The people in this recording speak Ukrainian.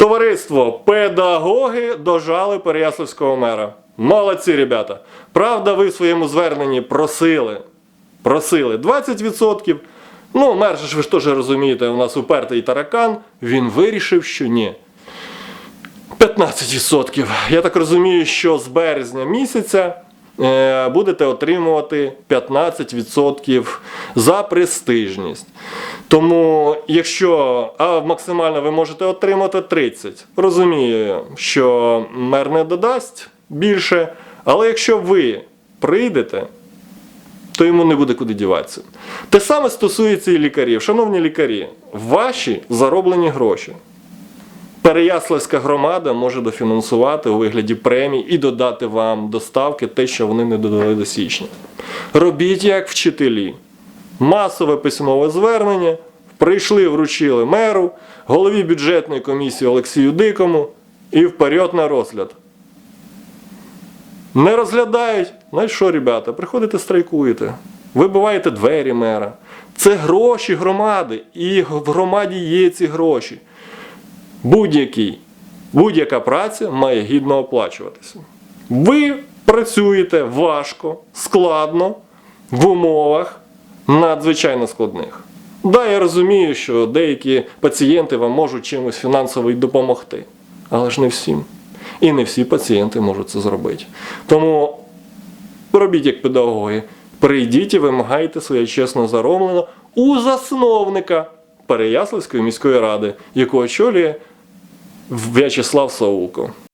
Товариство, педагоги дожали Переяславського мера. Молодці, ребята. Правда, ви в своєму зверненні просили. Просили 20%. Ну, мер ж ви ж теж розумієте, у нас упертий таракан. Він вирішив, що ні. 15%. Я так розумію, що з березня місяця будете отримувати 15% за престижність. Тому, якщо а максимально ви можете отримати 30%. Розумію, що мер не додасть більше, але якщо ви прийдете, то йому не буде куди діватися. Те саме стосується і лікарів. Шановні лікарі, ваші зароблені гроші. Переяславська громада може дофінансувати у вигляді премій і додати вам доставки те, що вони не додали до січня. Робіть як вчителі. Масове письмове звернення. Прийшли, вручили меру, голові бюджетної комісії Олексію Дикому і вперед на розгляд. Не розглядають. Знаєш що, ребята, приходите страйкуєте, вибиваєте двері мера. Це гроші громади, і в громаді є ці гроші будь-який, будь-яка праця має гідно оплачуватися. Ви працюєте важко, складно, в умовах надзвичайно складних. Да, я розумію, що деякі пацієнти вам можуть чимось фінансово допомогти, але ж не всім. І не всі пацієнти можуть це зробити. Тому робіть як педагоги, прийдіть і вимагайте своє чесно зароблено у засновника Переяславської міської ради, яку очолює В'ячеслав Саулко.